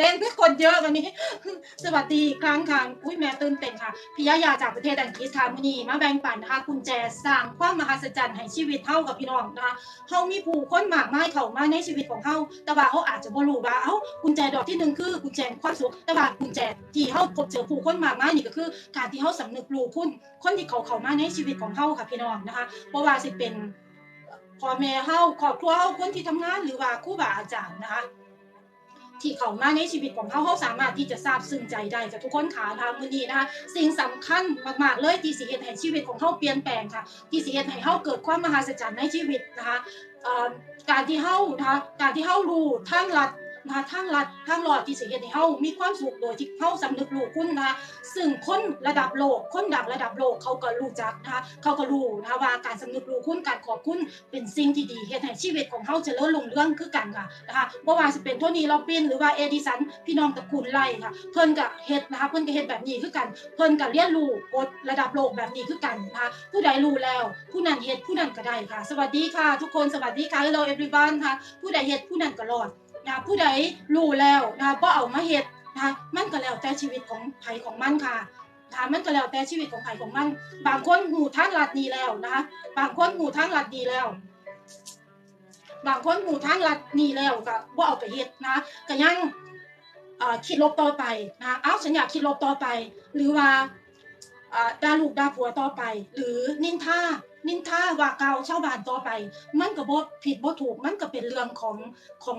เต้นคนเยอะวันนี้ สวัสดีอีกครั้งค่ะ อุ้ยแม่ตื่นเต้นค่ะพี่ยายาจากประเทศอังกฤษค่ะมื้อนี้มาแบ่งปันนะคะกุญแจสร้างความมหัศจรรย์ให้ชีวิตเฮากับพี่น้องนะคะเฮามีผู้คนมากมายเข้ามาในชีวิตของเฮาแต่ว่าเฮาอาจจะบ่รู้ว่าเอ้ากุญแจดอกที่หนึ่งคือกุญแจความสุขแต่ว่ากุญแจที่เฮาพบเจอผู้คนมากมายนี่ก็คือ การที่เฮาสำนึกรู้คุณคนที่เขาเข้ามาในชีวิตของเฮาค่ะพี่น้องนะคะบ่ว่าสิเป็นพ่อแม่เฮาครอบครัวเฮาคนที่ทำงานหรือว่าครูบาอาจารย์นะคะ ที่เข้ามาในชีวิตของเขาเขาสามารถที่จะทราบซึ้งใจได้กับทุกคนค่ะทางมือนี้นะคะสิ่งสำคัญมากๆเลยที่สิเฮ็ดให้ชีวิตของเขาเปลี่ยนแปลงค่ะ ที่สิเห็นให้เขาเกิดความมหัศจรรย์ในชีวิตนะคะการที่เขานะคะการที่เขารู้ทางลัด นะคะทางลัดทางหลอดที่สิเฮ็ดให้เขามีความสุขโดยที่เขาสำนึกรู้คุณนะคะซึ่งคนระดับโลก คนดังระดับโลกเขาก็รู้จักนะคะเขาก็รู้นะคะว่าการสำนึกรู้คุณการขอบคุณเป็นสิ่งที่ดีเฮ็ดให้ชีวิตของเขาเจริญรุ่งเรืองคือกันค่ะนะคะบ่ว่าสิเป็นโทนี่โรบินหรือว่าเอดิสันพี่น้องตระกูลไล่ค่ะ เพิ่นก็เฮ็ดนะคะเพิ่นก็เฮ็ดแบบนี้คือกัน เพิ่นก็เรียนรู้กฎระดับโลกแบบนี้คือกันนะคะผู้ใดรู้แล้ว ผู้นั้นเฮ็ดผู้นั้นก็ได้ค่ะ สวัสดีค่ะ ทุกคนสวัสดีค่ะ hello everyone ค่ะ ผู้ใดเฮ็ดผู้นั้นก็รอด นะผู้ใดรู้แล้วนะบ่เอามาเฮ็ดนะมันก็แล้วแต่ชีวิตของไผของมันค่ะนะคะมันก็แล้วแต่ชีวิตของไผของมัน บางคนหูทางลัดดีแล้วนะคะบางคนหูทางลัดดีแล้ว บางคนหูทางลัดนี่แล้วก็บ่เอาไปเฮ็ดนะก็ยังคิดลบต่อไปนะเอ้าฉันอยากคิดลบต่อไป หรือว่าด่าลูกด่าผัวต่อไป หรือนินทานินทาว่าเก่าชาวบ้านต่อไป มันก็บ่ผิดบ่ถูกมันก็เป็นเรื่องของของ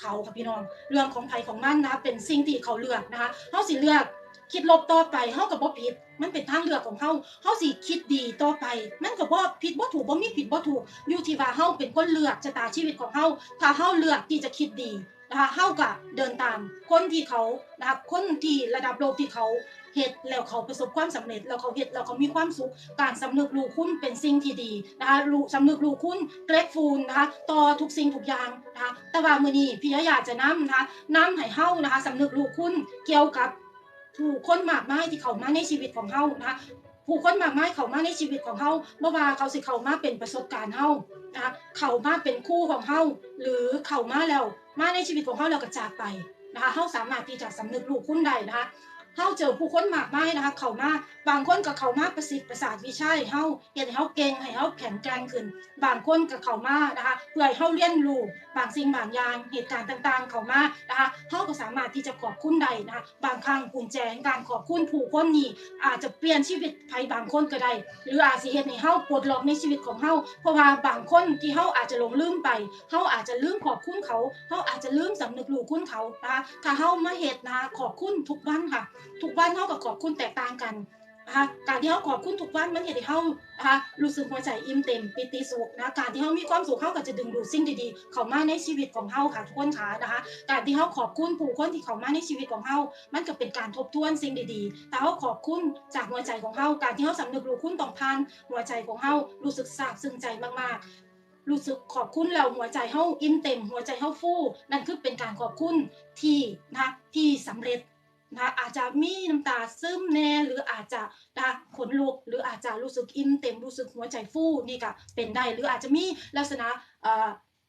เขาค่ะพี่น้อง เรื่องของไผของมันนะเป็นสิ่งที่เขาเลือกนะคะเขาสิเลือกคิดลบต่อไปเฮาก็บ่ผิด มันเป็นทางเลือกของเฮาเฮาสิคิดดีต่อไป มันก็บ่ผิดบ่ถูกบ่มีผิดบ่ถูกอยู่ที่ว่าเฮาเป็นคนเลือกชะตาชีวิตของเฮาถ้าเฮาเลือกที่จะคิดดี นะคะเฮาก็เดินตามคนที่เขานะคะคนที่ระดับโลกที่เขาเฮ็ดแล้วเขาประสบความสำเร็จแล้วเขาเฮ็ดแล้วเขามีความสุข การสำนึกรู้คุณเป็นสิ่งที่ดีนะคะรู้สำนึกรู้คุณเกรดฟูลนะคะต่อทุกสิ่งทุกอย่างนะคะแต่ว่ามื้อนี้พี่อยากจะนำนะคะนำให้เฮานะคะสำนึกรู้คุณเกี่ยวกับผู้คนมากมายที่เขามาในชีวิตของเฮานะคะผู้คนมากมายเขามาในชีวิตของเฮาบ่ว่าเขาสิเขามาเป็นประสบการณ์เฮานะเขามาเป็นคู่ของเฮาหรือเขามาแล้ว มาในชีวิตของเขาแล้วก็จากไปนะคะเขาสามารถที่จะสำนึกรู้คุณได้นะคะ เฮาเจอผู้คนมากมายนะคะ เข้ามาบางคนก็เข้ามาประสิทธิ์ประสาทวิชาให้เฮาเฮ็ดให้เฮาเก่งให้เฮาแข็งแกร่งขึ้น บางคนก็เข้ามานะคะเพื่อให้เฮาเรียนรู้บางสิ่งบางอย่างเหตุการณ์ต่างๆ เข้ามานะคะเฮาก็สามารถที่จะขอบคุณได้นะคะบางครั้งกุญแจในการขอบคุณผู้คนนี้อาจจะเปลี่ยนชีวิตใครบางคนก็ได้หรืออาจสิเฮ็ดให้เฮาปลดล็อกในชีวิตของเฮาเพราะว่าบางคนที่เฮาอาจจะหลงลืมไปเฮาอาจจะลืมขอบคุณเขาเฮาอาจจะลืมสำนึกรู้คุณเขานะคะถ้าเฮามาเฮ็ดนะคะขอบคุณทุกวันค่ะทุกวันเฮาก็ขอบคุณแตกต่างกันนะคะการที่เฮาขอบคุณทุกวันมันเฮ็ดให้เฮานะคะรู้สึกหัวใจอิ่มเต็มปิติสุขนะการที่เฮามีความสุขเฮาก็จะดึงดูดสิ่งดีๆ เข้ามาในชีวิตของเฮาค่ะทุกคนค่ะนะคะ การที่เฮาขอบคุณผู้คนที่เข้ามาในชีวิตของเฮามันก็เป็นการทบทวนสิ่งดีๆ แต่เฮาขอบคุณจากหัวใจของเฮาการที่เฮาสำนึกรู้คุณต้องผ่านหัวใจของเฮารู้สึกซาบซึ้งใจมากๆรู้สึกขอบคุณแล้วหัวใจเฮาอิ่มเต็ม หัวใจเฮาฟูนั่นคือเป็นการขอบคุณที่นะคะที่สำเร็จ นะคะอาจจะมีน้ำตาซึมแน่หรืออาจจะนะคะขนลุกหรืออาจจะรู้สึกอิ่มเต็มรู้สึกหัวใจฟูนี่ก็เป็นได้หรืออาจจะมีลักษณะ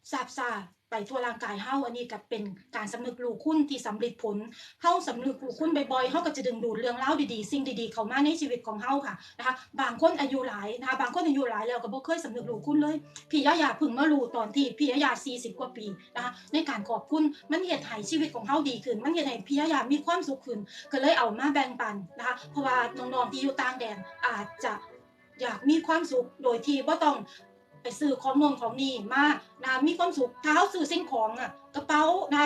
เอ่อซาบซาไปทั่วร่างกายเฮาอันนี้ก็เป็นการสำนึกรู้คุณที่สำเร็จผลเฮาสำนึกรู้คุณบ่อยๆเฮาก็จะดึงดูดเรื่องราดีๆ สิ่งดีๆ เข้ามาในชีวิตของเฮาค่ะนะคะบางคนอายุหลายนะคะบางคนอายุหลายแล้วก็บ่เคยสำนึกรู้คุณเลยพี่ยะยาพึ่งมารู้ตอนที่พี่ยะยา40 กว่าปีนะคะในการขอบคุณมันเฮ็ดให้ชีวิตของเฮาดีขึ้น มันเฮ็ดให้พี่ยะยามีความสุขขึ้น ก็เลยเอามาแบ่งปันนะคะเพราะว่าน้องๆที่อยู่ต่างแดนอาจจะอยากมีความสุขโดยที่บ่ต้อง ไปซื้อของนนของนี่มานะมีความสุขถ้าซื้อสิ่งของอะกระเป๋านะ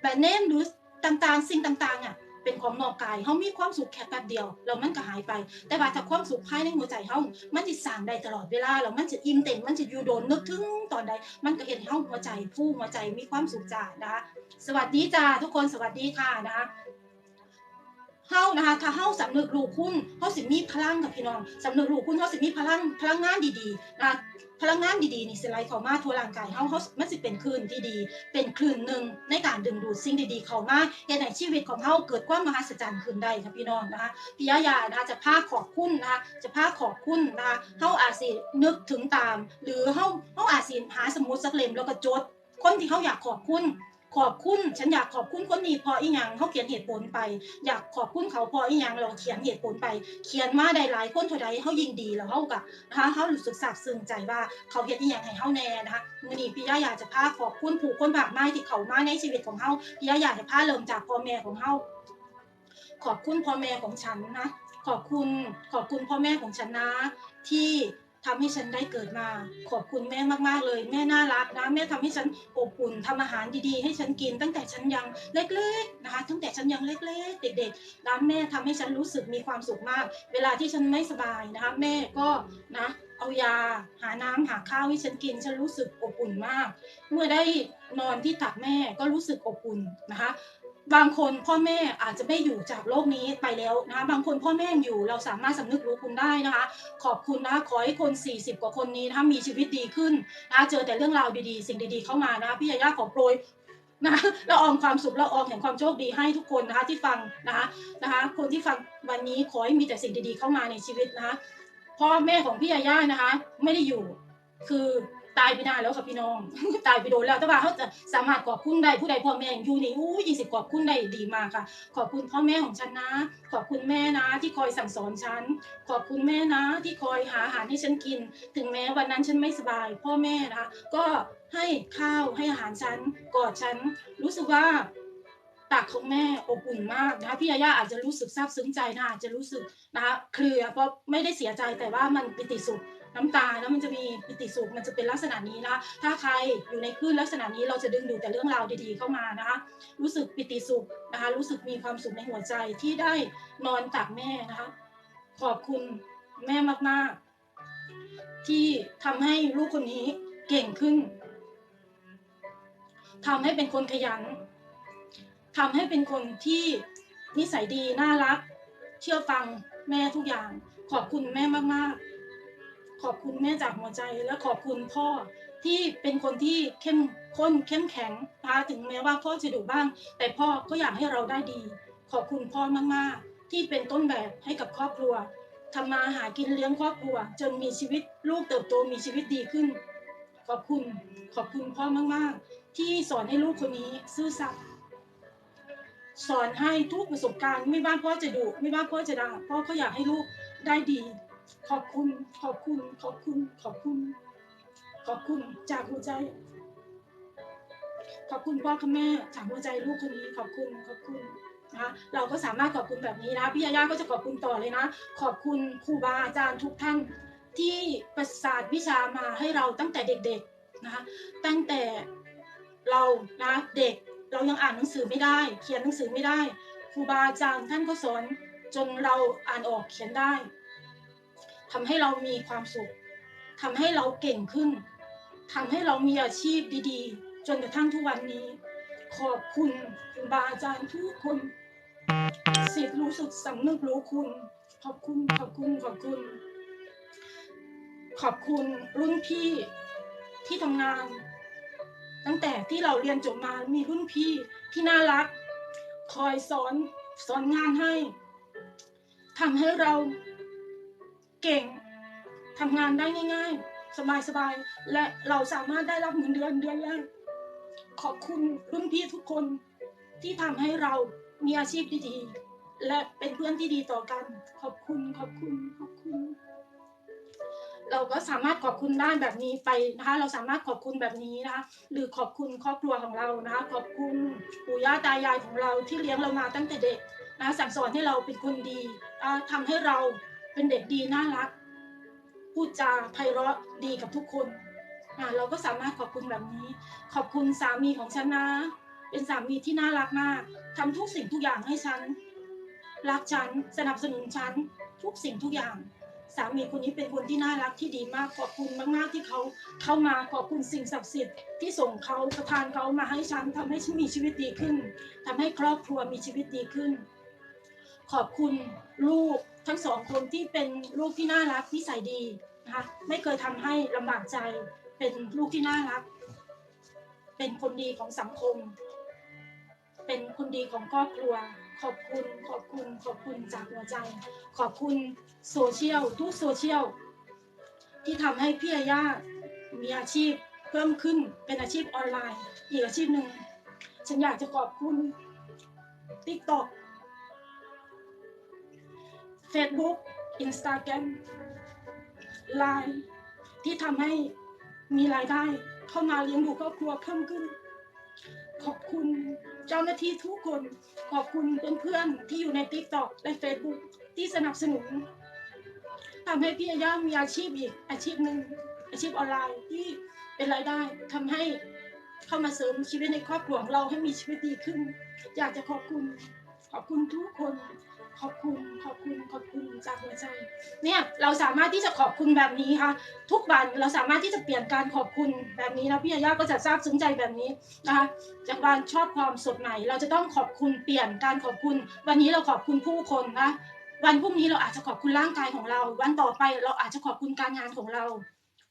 แบรนด์เนมหรือต่างๆ สิ่งต่างๆอะเป็นของนอกกายเฮามีความสุขแค่แป๊บเดียวแล้วมันก็หายไป แต่ว่าถ้าความสุขภายในหัวใจเฮามันสิสร้างได้ตลอดเวลาแล้วมันจะอิ่มเต็มมันจะอยู่โดนนึกถึงตอนใด มันก็เฮ็ดให้เฮาหัวใจฟูหัวใจมีความสุขจ้านะคะสวัสดีจ้าทุกคนสวัสดีค่ะนะคะ เฮานะคะถ้าเฮาสำนึกรู้คุณเฮาสิมีพลังกับพี่น้องสำนึกรู้คุณเฮาสิมีพลังพลังงานดีๆนะพลังงานดีๆนี่สิไหลเข้ามาทั่วร่างกายเฮาเฮามันสิเป็นคลื่นที่ดี เป็นคลื่นหนึ่งในการดึงดูดสิ่งดีๆเข้ามาเฮ็ดให้ชีวิตของเฮาเกิดความมหัศจรรย์ขึ้นได้ค่ะพี่น้องนะคะพี่ยายานะคะจะพาขอบคุณนะคะจะพาขอบคุณนะคะเฮาอาจสินึกถึงตาม หรือเฮาเฮาอาจสิหาสมุดสักเล่มแล้วก็จดคนที่เฮาอยากขอบคุณ ขอบคุณฉันอยากขอบคุณคนนี้พออีหยังเขาเขียนเหตุผลไป อยากขอบคุณเขาพออีหยังเราเขียนเหตุผลไป เขียนมาได้หลายคนเท่าใดเขายิงดีแล้วเขาก็นะคะเขารู้สึกซาบซึ้งใจว่าเขาเฮ็ดอีหยังให้เขาแน่นะคะมือนี้พี่ย่าอยากจะพาขอบคุณผู้คนมากมายที่เขามาในชีวิตของเขาพี่ย่าอยากจะพาเริ่มจากพ่อแม่ของเขาขอบคุณพ่อแม่ของฉันนะขอบคุณขอบคุณพ่อแม่ของฉันนะ ที่ ทำให้ฉันได้เกิดมา ขอบคุณแม่มากๆเลย แม่น่ารักนะ แม่ทำให้ฉันอบอุ่นทำอาหารดีๆ ให้ฉันกิน ตั้งแต่ฉันยังเล็กๆนะคะ ตั้งแต่ฉันยังเล็ก ๆ เด็กๆแล้วแม่ทำให้ฉันรู้สึกมีความสุขมาก เวลาที่ฉันไม่สบายนะคะ แม่ก็นะเอายาหาน้ำหาข้าวให้ฉันกิน ฉันรู้สึกอบอุ่นมาก เมื่อได้นอนที่ตักแม่ก็รู้สึกอบอุ่นนะคะ บางคนพ่อแม่อาจจะไม่อยู่จากโลกนี้ไปแล้วนะคะบางคนพ่อแม่ยังอยู่เราสามารถสำนึกรู้คุณได้นะคะ ขอบคุณนะคะขอให้คน 40 กว่าคนนี้นะคะมีชีวิตดีขึ้นนะคะเจอแต่เรื่องราวดีๆ สิ่งดีๆเข้ามานะคะพี่ยาย่าขอโปรยนะละอองความสุขละอองแห่งความโชคดีให้ทุกคนนะคะที่ฟังนะคะนะคะ คนที่ฟังวันนี้ขอให้มีแต่สิ่งดีๆเข้ามาในชีวิตนะคะพ่อแม่ของพี่ยาย่านะคะ ไม่ได้อยู่คือ ตายไปนานแล้วค่ะพี่น้อง ตายไปโดนแล้วแต่ว่าเขาจะสามารถขอบคุณได้ผู้ใดพ่อแม่ยังอยู่นี่อู้ยี่สิบขอบคุณได้ดีมากค่ะ ขอบคุณพ่อแม่ของฉันนะ ขอบคุณแม่นะที่คอยสั่งสอนฉัน ขอบคุณแม่นะที่คอยหาอาหารให้ฉันกิน ถึงแม้วันนั้นฉันไม่สบาย พ่อแม่นะคะก็ให้ข้าวให้อาหารฉันกอดฉันรู้สึกว่า ตักของแม่อบอุ่นมากนะคะพี่ยาย่าอาจจะรู้สึกซาบซึ้งใจนะอาจจะรู้สึกนะคะเคลียร์เพราะไม่ได้เสียใจแต่ว่ามันปิติสุขน้ำตาแล้วมันจะมีปิติสุขมันจะเป็นลักษณะนี้นะคะถ้าใครอยู่ในคลื่นลักษณะนี้เราจะดึงดูดแต่เรื่องราวดีๆเข้ามานะคะ รู้สึกปิติสุขนะคะรู้สึกมีความสุขในหัวใจที่ได้นอนตักแม่นะคะขอบคุณแม่มากๆ ที่ทำให้ลูกคนนี้เก่งขึ้นทำให้เป็นคนขยัน ทำให้เป็นคนที่นิสัยดีน่ารัก เชื่อฟังแม่ทุกอย่าง ขอบคุณแม่มากๆ ขอบคุณแม่จากหัวใจและขอบคุณพ่อที่เป็นคนที่เข้มข้นเข้มแข็งนะคะถึงแม้ว่าพ่อจะดุบ้าง แต่พ่อก็อยากให้เราได้ดี ขอบคุณพ่อมากๆ ที่เป็นต้นแบบให้กับครอบครัวทำมาหากินเลี้ยงครอบครัว จนมีชีวิตลูกเติบโตมีชีวิตดีขึ้น ขอบคุณขอบคุณพ่อมาก ๆ ที่สอนให้ลูกคนนี้ซื่อสัตย์ สอนให้ทุกประสบการณ์ไม่ว่าพ่อจะดุไม่ว่าพ่อจะด่าพ่อก็อยากให้ลูกได้ดี ขอบคุณขอบคุณขอบคุณขอบคุณ ขอบคุณจากหัวใจ ขอบคุณพ่อกับแม่จากหัวใจลูกคนนี้ขอบคุณขอบคุณนะคะเราก็สามารถขอบคุณแบบนี้นะพี่ยาย่าก็จะขอบคุณต่อเลยนะ ขอบคุณครูบาอาจารย์ทุกท่านที่ประสาทวิชามาให้เราตั้งแต่เด็กๆนะคะตั้งแต่เรานะเด็ก เรายังอ่านหนังสือไม่ได้ เขียนหนังสือไม่ได้ครูบาอาจารย์ท่านก็สอนจนเราอ่านออกเขียนได้ทำให้เรามีความสุขทำให้เราเก่งขึ้นทำให้เรามีอาชีพดีๆ จนกระทั่งทุกวันนี้ ขอบคุณครูบาอาจารย์ทุกคนสิทธิ์รู้สึกสำนึกรู้คุณ ขอบคุณขอบคุณขอบคุณ ขอบคุณรุ่นพี่ที่ทำงาน ตั้งแต่ที่เราเรียนจบมามีรุ่นพี่ที่น่ารัก คอยสอนสอนงานให้ทำให้เราเก่งทำงานได้ง่าย ๆ สบายๆ และเราสามารถได้รับเงินเดือนเดือนแรกขอบคุณรุ่นพี่ทุกคนที่ทำให้เรามีอาชีพดีๆ และเป็นเพื่อนที่ดีต่อกัน ขอบคุณขอบคุณขอบคุณ เราก็สามารถขอบคุณได้แบบนี้ไปนะคะเราสามารถขอบคุณแบบนี้นะคะหรือขอบคุณครอบครัวของเรานะคะขอบคุณปู่ย่าตายายของเราที่เลี้ยงเรามาตั้งแต่เด็กนะสั่งสอนให้เราเป็นคนดีอ่าทำให้เราเป็นเด็กดีน่ารักพูดจาไพเราะดีกับทุกคนอ่าเราก็สามารถขอบคุณแบบนี้ ขอบคุณสามีของฉันนะเป็นสามีที่น่ารักมากทำทุกสิ่งทุกอย่างให้ฉันรักฉันสนับสนุนฉันทุกสิ่งทุกอย่าง สามีคนนี้เป็นคนที่น่ารักที่ดีมากขอบคุณมาก ๆ ที่เขาเข้ามาขอบคุณสิ่งศักดิ์สิทธิ์ที่ส่งเขาประทานเขามาให้ฉันทำให้ฉันมีชีวิตดีขึ้นทำให้ครอบครัวมีชีวิตดีขึ้น ขอบคุณลูกทั้งสองคนที่เป็นลูกที่น่ารักนิสัยดีนะคะไม่เคยทำให้ลำบากใจเป็นลูกที่น่ารัก เป็นคนดีของสังคม เป็นคนดีของครอบครัว ขอบคุณขอบคุณขอบคุณจากหัวใจ ขอบคุณโซเชียลทุกโซเชียลที่ทำให้พี่อาย่ามีอาชีพเพิ่มขึ้นเป็นอาชีพออนไลน์ อีกอาชีพหนึ่งฉันอยากจะขอบคุณ TikTok Facebook Instagram Line ที่ทำให้มีรายได้เข้ามาเลี้ยงดูครอบครัวเพิ่มขึ้น ขอบคุณเจ้าหน้าที่ทุกคน ขอบคุณเพื่อนๆที่อยู่ใน t ิ k t o k และ Facebook ที่สนับสนุนทำให้พี่อาย่ามีอาชีพอีกอาชีพหนึ่งอาชีพออนไลน์ที่เป็นรายได้ทำให้เข้ามาเสริมชีวิตในครอบครัวของเราให้มีชีวิตดีขึ้น อยากจะขอบคุณขอบคุณทุกคน ขอบคุณขอบคุณขอบคุณจากหัวใจเนี่ยเราสามารถที่จะขอบคุณแบบนี้ค่ะ ทุกวันเราสามารถที่จะเปลี่ยนการขอบคุณแบบนี้นะพี่ยาย่าก็จะซาบซึ้งใจแบบนี้นะคะจากการชอบความสดใหม่ เราจะต้องขอบคุณเปลี่ยนการขอบคุณ วันนี้เราขอบคุณผู้คนนะวันพรุ่งนี้เราอาจจะขอบคุณร่างกายของเรา วันต่อไปเราอาจจะขอบคุณการงานของเรา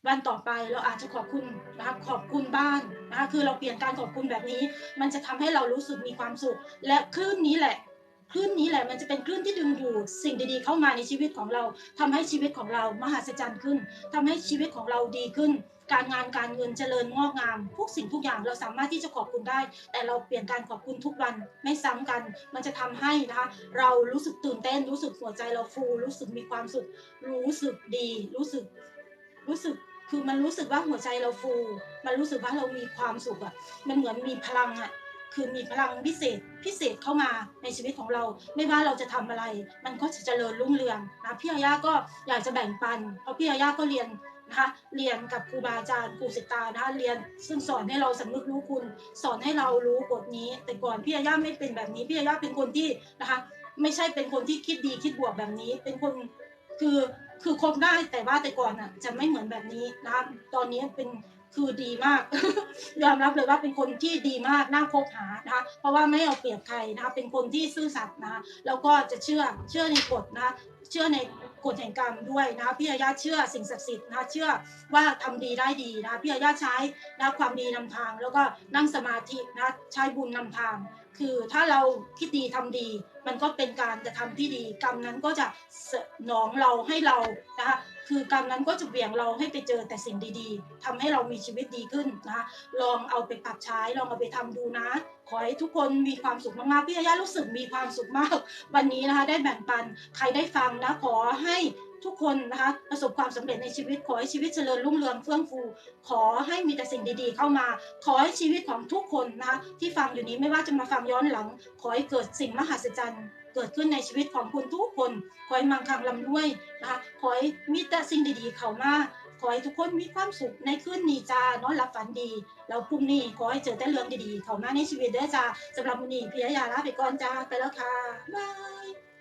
วันต่อไปเราอาจจะขอบคุณนะคะขอบคุณบ้านนะคะคือเราเปลี่ยนการขอบคุณแบบนี้ มันจะทำให้เรารู้สึกมีความสุข และคลื่นนี้แหละ คลื่นนี้แหละมันจะเป็นคลื่นที่ดึงดูดสิ่งดีๆเข้ามาในชีวิตของเราทำให้ชีวิตของเรามหัศจรรย์ขึ้นทำให้ชีวิตของเราดีขึ้น การงานการเงินเจริญงอกงามทุกสิ่งทุกอย่างเราสามารถที่จะขอบคุณได้ แต่เราเปลี่ยนการขอบคุณทุกวันไม่ซ้ำกัน มันจะทำให้นะคะเรารู้สึกตื่นเต้นรู้สึกหัวใจเราฟู รู้สึกมีความสุข รู้สึกดี รู้สึกรู้สึกคือมันรู้สึกว่าหัวใจเราฟู มันรู้สึกว่าเรามีความสุขอะมันเหมือนมีพลังอะ คือมีพลังพิเศษพิเศษเข้ามาในชีวิตของเรา ไม่ว่าเราจะทำอะไร มันก็จะเจริญรุ่งเรืองนะพี่อาย่าก็อยากจะแบ่งปัน เพราะพี่อาย่าก็เรียนนะคะเรียนกับครูบาอาจารย์ครูสิตานะคะเรียนซึ่งสอนให้เราสำนึกรู้คุณ สอนให้เรารู้กฎนี้ แต่ก่อนพี่อาย่าไม่เป็นแบบนี้พี่อาย่าเป็นคนที่นะคะไม่ใช่เป็นคนที่คิดดีคิดบวกแบบนี้ เป็นคนคือคือคบได้แต่ว่าแต่ก่อนอะจะไม่เหมือนแบบนี้นะคะตอนนี้เป็น คือดีมาก ยอมรับเลยว่าเป็นคนที่ดีมากน่าคบหานะคะ เพราะว่าไม่เอาเปรียบใครนะคะ เป็นคนที่ซื่อสัตย์นะคะแล้วก็จะเชื่อเชื่อในกฎนะคะเชื่อในกฎแห่งกรรมด้วยนะคะพี่อาญาเชื่อสิ่งศักดิ์สิทธิ์นะคะเชื่อว่าทำดีได้ดีนะคะพี่อาญาใช้นะความดีนำทาง แล้วก็นั่งสมาธินะคะใช้บุญนำทาง คือถ้าเราคิดดีทำดี มันก็เป็นการจะทำที่ดีกรรมนั้นก็จะสนองเราให้เรานะคะคือกรรมนั้นก็จะเบี่ยงเราให้ไปเจอแต่สิ่งดีๆทำให้เรามีชีวิตดีขึ้นนะคะลองเอาไปปรับใช้ลองเอาไปทำดูนะ ขอให้ทุกคนมีความสุขมากๆพี่อาญารู้สึกมีความสุขมาก วันนี้นะคะได้แบ่งปันใครได้ฟังนะขอให้ ทุกคนนะคะประสบความสำเร็จในชีวิตขอให้ชีวิตเจริญรุ่งเรืองเฟื่องฟู ขอให้มีแต่สิ่งดีๆ เข้ามา ขอให้ชีวิตของทุกคนนะคะที่ฟังอยู่นี้ไม่ว่าจะมาฟังย้อนหลัง ขอให้เกิดสิ่งมหัศจรรย์เกิดขึ้นในชีวิตของคุณทุกคน ขอให้มังคังลำด้วยนะคะขอให้มีแต่สิ่งดีๆ เข้ามาขอให้ทุกคนมีความสุขในคืนนี้จ้านอนหลับฝันดี แล้วพรุ่งนี้ขอให้เจอแต่เรื่องดีๆเข้ามาในชีวิตด้อจ้าสำหรับวันนี้พี่ยาลาไปก่อนจ้าไปแล้วค่ะบาย